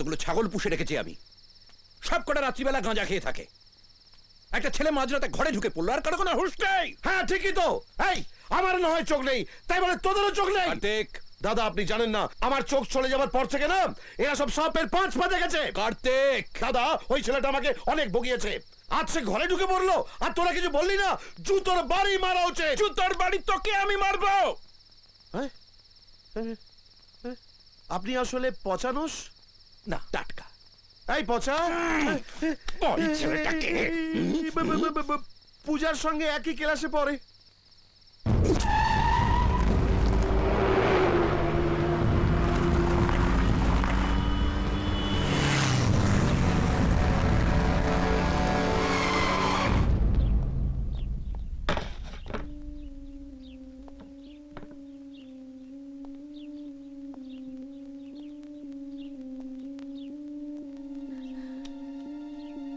কতগুলো ছাগল পুষে রেখেছি আমি। সব কটা রাত্রিবেলা গাঁজা খেয়ে থাকে। একটা ছেলে মাঝরাতে ঘরে ঢুকে পড়ল আর কারও কোনো হুঁশ নেই। হ্যাঁ ঠিকই তো। এই আমার না হয় চোখ নেই তাই বলে তোদেরও চোখ নেই। কার্তিক। দাদা আপনি জানেন না আমার চোখ চলে যাবার পর থেকে না এরা সব সাপের পাঁচ পা দেখেছে কার্তিক। দাদা ওই ছেলেটা আমাকে অনেক বগিয়েছে। আজ সে ঘরে ঢুকে পড়ল আর তোরা কিছু বললি না জুতোর বাড়ি মারা উচিত। জুতোর বাড়ি তোকে আমি মারবো। হ্যাঁ? হ্যাঁ? হ্যাঁ? আপনি আসলে পচানোস? না টাটকা। এই পচা। বল। ছেলেটাকে পূজার সঙ্গে একই ক্লাসে পড়ে।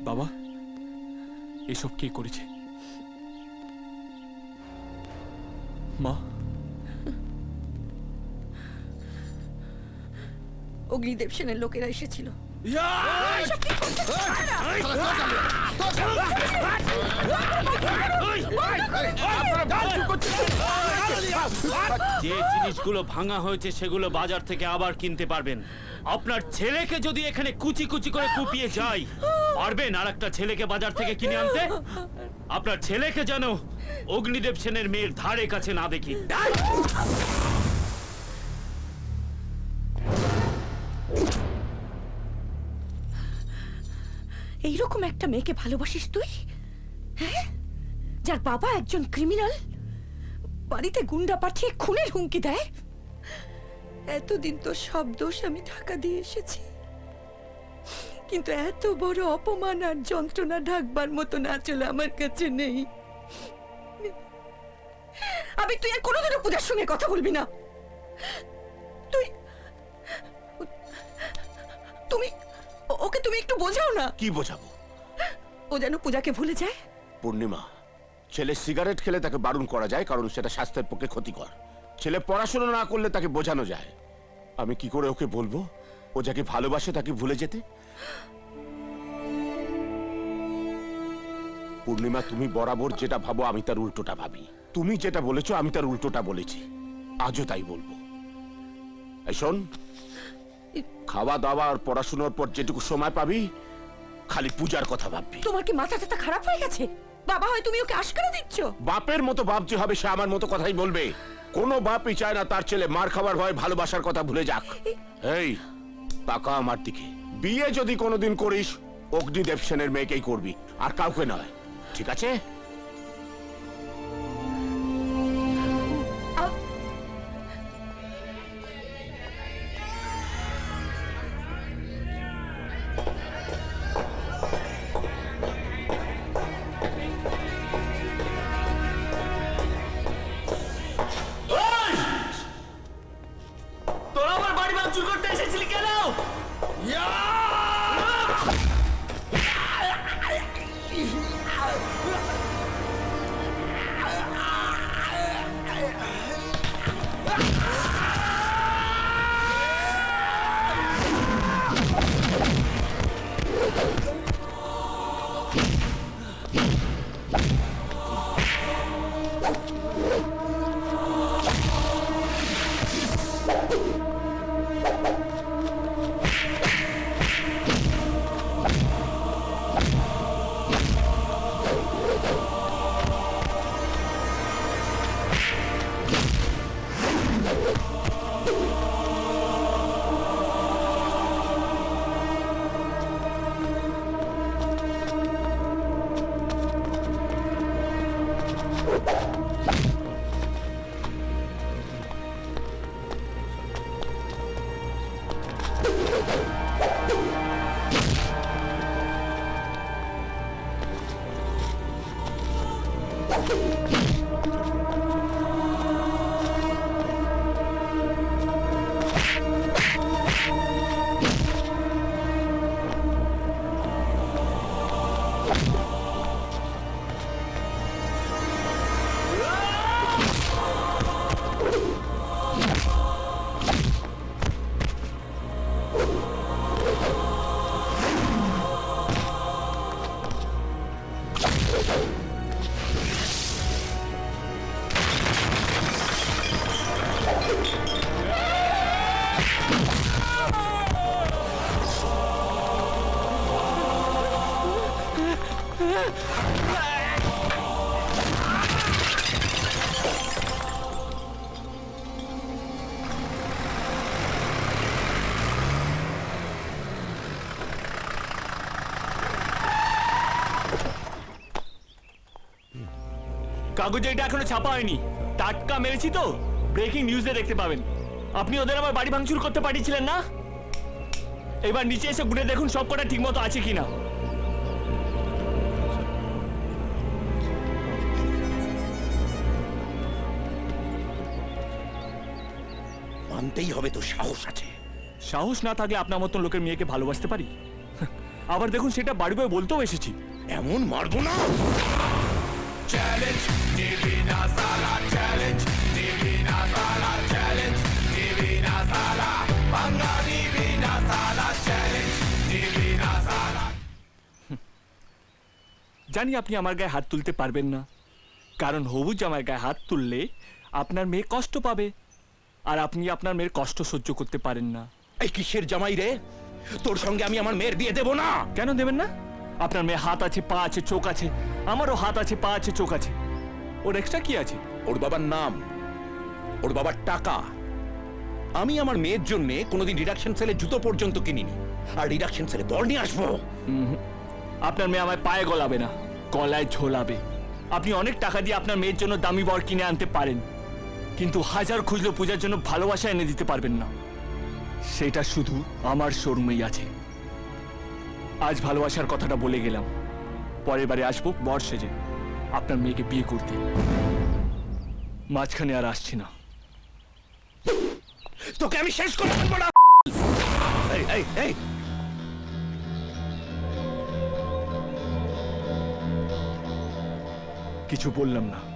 বাবা এসব কে করেছে? মা? অগ্নিদেব সেনের লোকেরা এসেছিল। যে জিনিসগুলো ভাঙা হয়েছে সেগুলো বাজার থেকে আবার কিনতে পারবেন। আপনার ছেলেকে যদি এখানে কুচি কুচি করে কুপিয়ে যায়, পারবেন আর একটা ছেলেকে বাজার থেকে কিনে আনতে? আপনার ছেলেকে যেন অগ্নিদেব সেনের মেয়ের ধারে কাছে না দেখি। একটা মেয়েকে ভালোবাসিস তুই? হ্যাঁ? যার বাবা একজন ক্রিমিনাল বাড়িতে গুন্ডা পাঠিয়ে খুনের হুমকি দেয়। এতদিন তো সব দোষ আমি ঢাকা দিয়ে এসেছি। কিন্তু এত বড় অপমান আর যন্ত্রণা ঢাকবার মতো না চলে আমার কাছে নেই। আমি তুই আর কোনোদিনও পূজার সঙ্গে কথা বলবি না। তুই, তুমি, ওকে তুমি একটু বোঝাও না। কি বোঝাবো? ও যেন পূজাকে ভুলে যায়? পূর্ণিমা ছেলে সিগারেট খেলে তাকে বারণ করা যায় কারণ সেটা স্বাস্থ্যের পক্ষে ক্ষতিকর। ছেলে পড়াশোনা না করলে তাকে বোঝানো যায়। আমি কি করে ওকে বলব? ও যাকে ভালোবাসে তাকে ভুলে যেতে? পূর্ণিমা তুমি বরাবর যেটা ভাবো আমি তার উল্টোটা ভাবি। তুমি যেটা বলেছ আমি তার উল্টোটা বলেছি। আজও তাই বলব। এই শোন খাওয়া দাওয়া আর পড়াশোনার পর যেটুকু সময় পাবি খালি পূজার কথা ভাববি। তোমার কি মাথা টাথা খারাপ হয়ে গেছে? বাবা হয় তুমি ওকে আশকারা দিচ্ছ? বাপের মতো বাপ যে হবে সে আমার মতো কথাই বলবে। কোনো বাপই চায় না তার ছেলে মার খাবার ভয় ভালোবাসার কথা ভুলে যাক। এই পাকা আমার দিকে। বিয়ে যদি কোনোদিন করিস অগ্নি সেনের মেয়েকেই করবি আর কাউকে নয়। ঠিক আছে? কাগজে এটা এখনও ছাপা হয়নি। টাটকা মেরেছি তো ব্রেকিং নিউজে দেখতে পাবেন। আপনি ওদের আবার বাড়ি ভাঙচুর করতে পাঠিয়েছিলেন না? এবার নিচে এসে ঘুরে দেখুন সব কটা ঠিকমতো আছে কিনা। মানতেই হবে তো সাহস আছে। সাহস না থাকলে আপনার মতন লোকের মেয়েকে ভালোবাসতে পারি? আবার দেখুন সেটা বাড়ি বয়ে বলতেও এসেছি। এমন মারবো না। জানি আপনি আমার গায়ে হাত তুলতে পারবেন না। কারণ হবু জামার গায়ে হাত তুললে আপনার মেয়ে কষ্ট পাবে। আর আপনি আপনার মেয়ের কষ্ট সহ্য করতে পারেন না। এই কিসের জামাই রে? তোর সঙ্গে আমি আমার মেয়ের বিয়ে দেব না। কেন দেবেন না? আপনার মেয়ে হাত আছে পা আছে চোখ আছে আমারও হাত আছে পা আছে চোখ আছে। ওর এক্সট্রা কি আছে? ওর বাবার নাম ওর বাবার টাকা। আমি আমার মেয়ের জন্য কোনোদিন রিডাকশন সেলে জুতো পর্যন্ত কিনিনি। আর রিডাকশন সেলে বল নিয়ে আসব। আপনার মেয়ে আমায় পায়ে গলাবে না গলায় ঝোলাবে। আপনি অনেক টাকা দিয়ে আপনার মেয়ের জন্য দামি বর কিনে আনতে পারেন। কিন্তু হাজার খুঁজলো পূজার জন্য ভালোবাসা এনে দিতে পারবেন না। সেটা শুধু আমার শোরুমেই আছে। আজ ভালোবাসার কথাটা বলে গেলাম। পরের বারে আসব বর সেজে আপনার মেয়েকে বিয়ে করতে। মাঝখানে আর আসছি না। তোকে আমি শেষ করে ফেলব না। এই এই এই। কিছু বললাম না।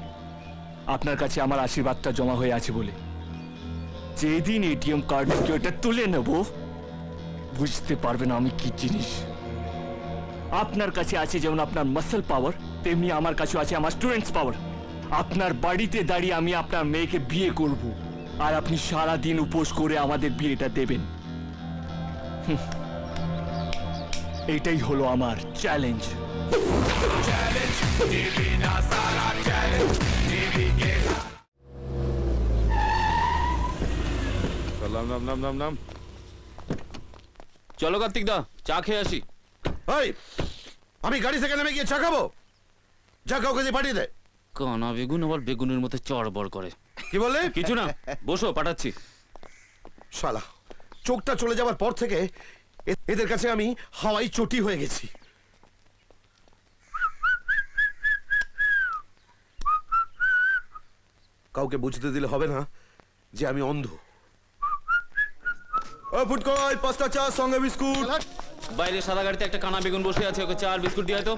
আপনার কাছে আমার আশীর্বাদটা জমা হয়ে আছে বলে। যেদিন এটিএম কার্ড থেকে ওটা তুলে নেব, বুঝতে পারবেন আমি কি জিনিস। আপনার কাছে আছে যেমন আপনার মাসেল পাওয়ার তেমনি আমার কাছে আছে আমার স্টুডেন্টস পাওয়ার আপনার বাড়িতে দাঁড়িয়ে আমি আপনার মেয়েকে বিয়ে করব। আর আপনি সারা দিন উপোস করে আমাদের বিয়েটা দেবেন। হুঁ। এইটাই হলো আমার চ্যালেঞ্জ নাম নাম নাম নাম নাম। চলো কার্তিক দা চা খেয়ে আসি। এই আমি গাড়ি থেকে নেমে গিয়ে চা খাব? যা কাউকে দিয়ে পাঠিয়ে দে। কানা বেগুন আবার বেগুনের মতো চড়বড় করে। কি বললে? কিছু না বসো পাঠাচ্ছি। শালা চোখটা চলে যাওয়ার পর থেকে এদের কাছে আমি হাওয়াই চটি হয়ে গেছি। কাউকে বুঝতে দিলে হবে না যে আমি অন্ধ। ফুটকয় পাঁচটা চা সঙ্গে বিস্কুট। বাইরে সাদা গাড়িতে একটা কানা বেগুন বসে আছে ওকে চার আর বিস্কুট দিয়ে তো।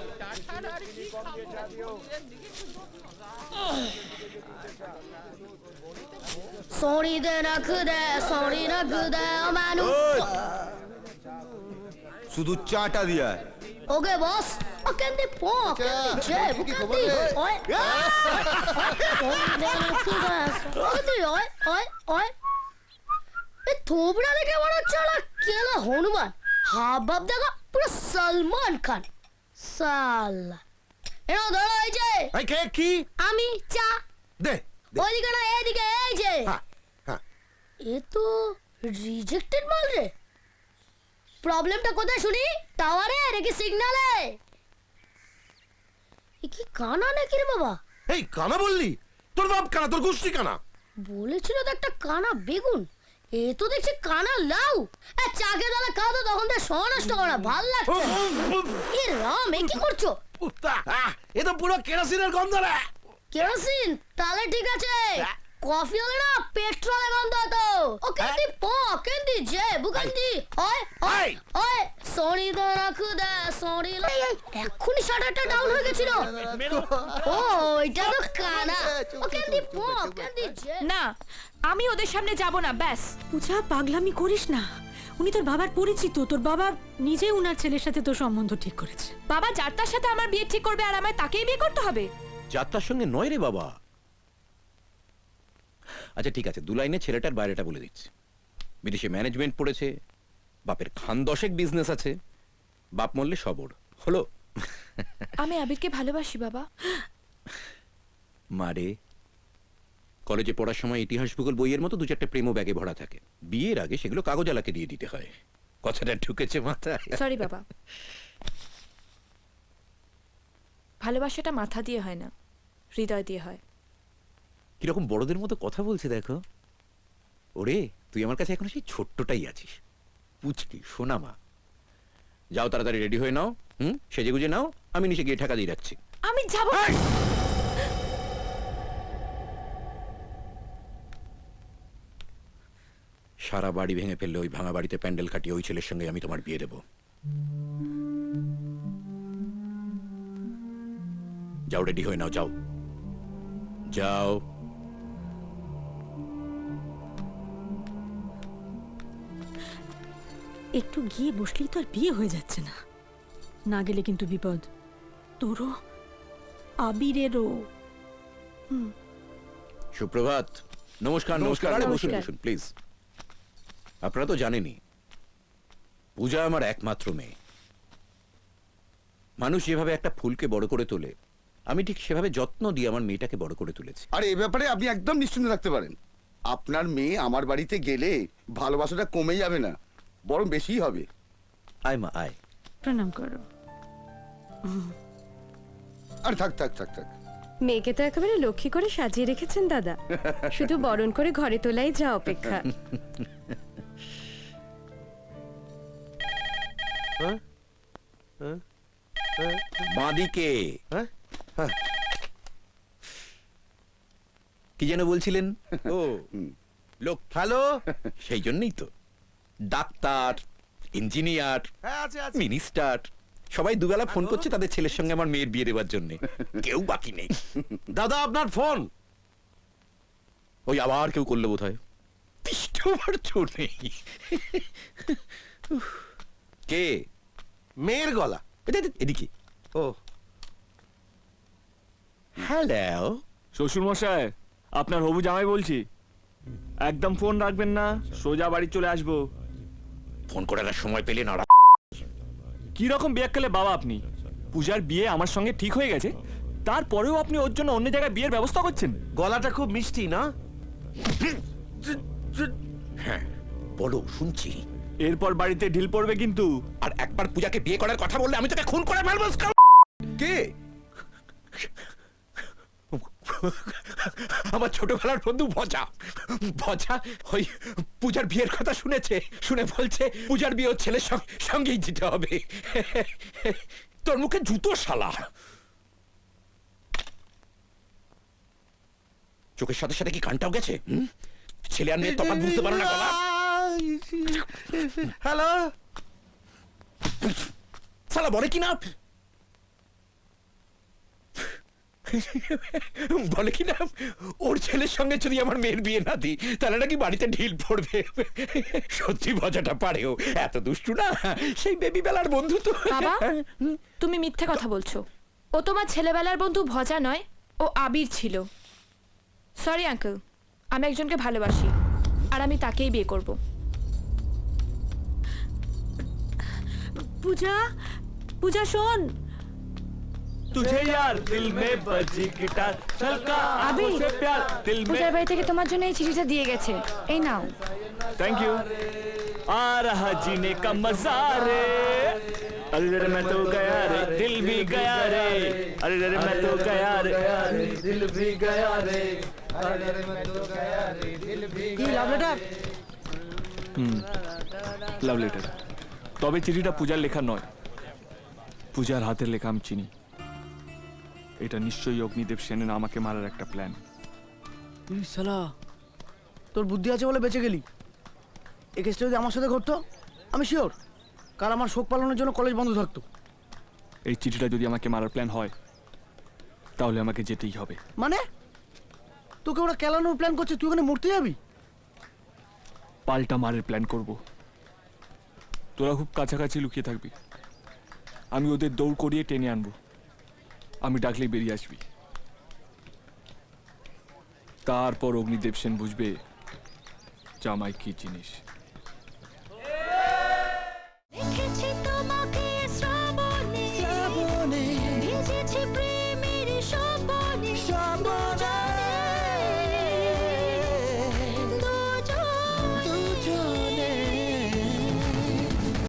সরি দে রাখ দে সরি রাখ দে মানুষ শুধু চাটা দিয়া ওকে বস ও ক্যান দে পো ক্যান দে জে ও ক্যান দে ওই ওকে তুই ওই ওই ওই এ থোবড়া দেখে বড় চলা কেলা হনুমান হাব বাপ দেখো পুরো সালমান খান সালা এনো ধরো এই যে এই কে কি আমি চা দে ওইদিকে না এদিকে এই যে হ্যাঁ হ্যাঁ এ তো রিজেক্টেড মাল রে প্রবলেমটা কোথায় শুনি? টাওয়ারে নাকি সিগনালে এ কি কানা নাকি রে বাবা? এই কানা বললি? তোর বাপ কানা তোর গোষ্ঠী কানা। বলেছিল তো একটা কানা বেগুন। এ তো দেখছি কানা লাউ। এ চাকে দালে খাও তো তখন তো সনষ্ট করা ভালো লাগছে এ রাম এ কি করছ? এ তো পুরো কেরোসিনের গন্ধ রে। কেরোসিন? তাহলে ঠিক আছে। কফি হলে না পেট্রোলে গন্ধ হতো। ও কেন্দি পো কেন্দি জে বুকেন্দি ওই ওই এই! ওই সরি দা রাখু দা সরি এক্ষুনি শাটারটা ডাউন হয়ে গেছিল। ও এটা তো কানা। ও কেন্দি পো কেন্দি না আমি ওদের সামনে যাব না ব্যাস। পূজা পাগলামি করিস না। উনি তোর বাবার পরিচিত তোর বাবা নিজে উনার ছেলের সাথে তোর সম্বন্ধ ঠিক করেছে। বাবা যার তার সাথে আমার বিয়ে ঠিক করবে আর আমায় তাকেই বিয়ে করতে হবে? যাত্রার সঙ্গে নয় রে বাবা। আচ্ছা ঠিক আছে দু লাইনে ছেলেটার বাইরেটা বলে দিচ্ছি। বিদেশে ম্যানেজমেন্ট পড়েছে বাপের খান দশেক বিজনেস আছে বাপ মরলে সবর। হলো আমি আবিরকে ভালোবাসি বাবা। মারে কলেজে পড়ার সময় ইতিহাস ভূগোল বইয়ের মতো দু চারটে প্রেমও ব্যাগে ভরা থাকে। বিয়ের আগে সেগুলো কাগজালাকে দিয়ে দিতে হয়। কথাটা ঢুকেছে মাথায়। সরি বাবা। ভালোবাসাটা মাথা দিয়ে হয় না হৃদয় দিয়ে হয়। কীরকম বড়দের মতো কথা বলছে দেখো। ওরে তুই আমার কাছে এখন সেই ছোট্টটাই আছিস। পুচকি সোনামা যাও তাড়াতাড়ি রেডি হয়ে নাও হুম? সেজে গুজে নাও আমি নিচে গিয়ে ঠাকা দিয়ে রাখছি আমি যাব। সারা বাড়ি ভেঙে ফেললে ওই ভাঙা বাড়িতে প্যান্ডেল কাটিয়ে ওই ছেলের সঙ্গে আমি তোমার বিয়ে দেব। যাও রেডি হয়ে নাও যাও। যাও। একটু গিয়ে বসলেই তো আর বিয়ে হয়ে যাচ্ছে না। না গেলে কিন্তু বিপদ। তোরও আবিরেরও। সুপ্রভাত। নমস্কার নমস্কার। আরে বসুন বসুন প্লিজ। আপনারা তো জানেনই পূজা আমার একমাত্র মেয়ে। মানুষ যেভাবে একটা ফুলকে বড় করে তোলে আমি ঠিক সেভাবে যত্ন দিয়ে আমার মেয়েটাকে বড় করে তুলেছি। আর এ ব্যাপারে আপনি একদম নিশ্চিন্ত থাকতে পারেন। আপনার মেয়ে আমার বাড়িতে গেলে ভালোবাসাটা কমে যাবে না। বরং বেশিই হবে। আয় মা আয়। প্রণাম করো। আর থাক থাক থাক থাক। মেয়েকে তো একেবারে লক্ষ্মী করে সাজিয়ে রেখেছেন দাদা। শুধু বরণ করে ঘরে তোলাই যা অপেক্ষা। বাঁদিকে। হ্যাঁ? হ্যাঁ। কি যেন বলছিলেন? ও লোক হ্যালো সেই জন্যই তো। ডাক্তার ইঞ্জিনিয়ার হ্যাঁ আছে আছে। মিনিস্টার সবাই দুবেলা ফোন করছে তাদের ছেলের সঙ্গে আমার মেয়ের বিয়ে দেওয়ার জন্য। কেউ বাকি নেই। দাদা আপনার ফোন। ওই আবার কেউ করল বোধ হয় তিষ্ঠবার চোর নেই। কে? মেয়ের গলা। এদিকে, এদিকে। ও। হ্যালো। শ্বশুর মশাই আপনার হবু জামাই বলছি। একদম ফোন রাখবেন না সোজা বাড়ি চলে আসব। ফোন করার আর সময় পেলে না কি রকম বিয়াক্কালে বাবা আপনি? পূজার বিয়ে আমার সঙ্গে ঠিক হয়ে গেছে তারপরেও আপনি ওর জন্য অন্য জায়গায় বিয়ের ব্যবস্থা করছেন? গলাটা খুব মিষ্টি না? হ্যাঁ বলো শুনছি। এরপর বাড়িতে ঢিল পড়বে কিন্তু। আর একবার পূজাকে বিয়ে করার কথা বললে আমি তোকে খুন করে ফেলব স্কাউট। কে? আমার ছোটবেলার বন্ধু ভজা। ভজা ওই পূজার বিয়ের কথা শুনেছে শুনে বলছে পূজার বিয়ে ওর ছেলের সঙ্গেই দিতে হবে। তোর মুখে জুতো শালা। চোখের সাথে সাথে কি কানটাও গেছে? ছেলে আর মেয়ের তফাৎ বুঝতে পারো না গলা। হ্যালো শালা বলে কি না? বলে কি না ওর ছেলের সঙ্গে যদি আমার মেয়ের বিয়ে না দিই তাহলে নাকি বাড়িতে ঢিল পড়বে। সত্যি মজাটা পারেও এত দুষ্টু না সেই বেবি বেলার বন্ধু তো। বাবা তুমি মিথ্যে কথা বলছো। ও তোমার ছেলেবেলার বন্ধু ভজা নয় ও আবির ছিল। সরি আঙ্কেল আমি একজনকে ভালোবাসি আর আমি তাকেই বিয়ে করব। পূজা পূজা শোন তুঝে यार दिल में बजी गिटार छलका आंखों से प्यार दिल में পূজার বাড়ি থেকে তোমার জন্য এই চিঠিটা দিয়ে গেছে এই নাও थैंक यू आ रहा जीने का मजा रे अरे रे मैं तो गया रे दिल भी गया रे अरे रे मैं तो गया रे दिल भी गया रे হুম লাভ লেটার তবে চিঠিটা পূজার লেখা নয় পূজার হাতের লেখা আমি চিনি এটা নিশ্চয়ই অগ্নিদেব সেনের আমাকে মারার একটা প্ল্যান সালা তোর বুদ্ধি আছে বলে বেঁচে গেলি? এই কেসটা যদি আমার সাথে ঘটতো আমি শিওর কাল আমার শোক পালনের জন্য কলেজ বন্ধ থাকতো। এই চিঠিটা যদি আমাকে মারার প্ল্যান হয় তাহলে আমাকে যেতেই হবে। মানে? তোকে ওরা কেলানোর প্ল্যান করছে তুই ওখানে মরতে যাবি? পাল্টা মারের প্ল্যান করব। তোরা খুব কাছাকাছি লুকিয়ে থাকবি। আমি ওদের দৌড় করিয়ে টেনে আনব। আমি ডাকলেই বেরিয়ে আসবি। তারপর অগ্নিদেব সেন বুঝবে জামাই কি জিনিস।